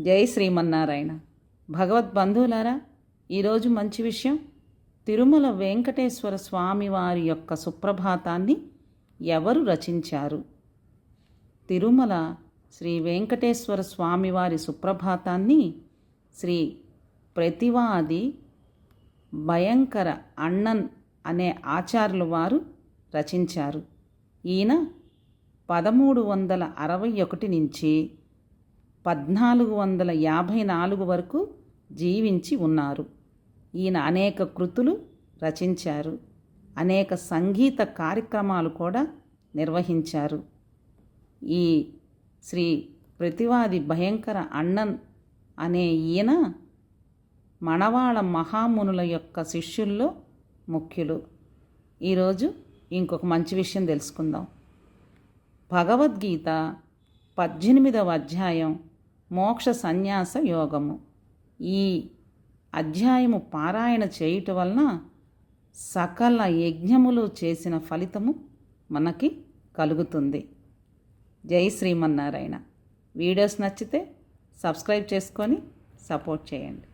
జై శ్రీమన్నారాయణ. భగవద్బంధువులారా ఈరోజు మంచి విషయం. తిరుమల వెంకటేశ్వర స్వామి వారి యొక్క సుప్రభాతాన్ని ఎవరు రచించారు? తిరుమల శ్రీ వెంకటేశ్వర స్వామివారి సుప్రభాతాన్ని శ్రీ ప్రతివాది భయంకర అన్నన్ అనే ఆచార్యులు వారు రచించారు. ఈయన పదమూడు వందల అరవై ఒకటి నుంచి పద్నాలుగు వందల యాభై నాలుగు వరకు జీవించి ఉన్నారు. ఈయన అనేక కృతులు రచించారు. అనేక సంగీత కార్యక్రమాలు కూడా నిర్వహించారు. ఈ శ్రీ ప్రతివాది భయంకర అన్నన్ అనే ఈయన మణవాళ మహామునుల యొక్క శిష్యుల్లో ముఖ్యులు. ఈరోజు ఇంకొక మంచి విషయం తెలుసుకుందాం. భగవద్గీత పద్దెనిమిదవ అధ్యాయం మోక్ష సన్యాస యోగము. ఈ అధ్యాయము పారాయణ చేయుట వలన సకల యజ్ఞములు చేసిన ఫలితము మనకి కలుగుతుంది. జై శ్రీమన్నారాయణ. వీడియోస్ నచ్చితే సబ్స్క్రైబ్ చేసుకొని సపోర్ట్ చేయండి.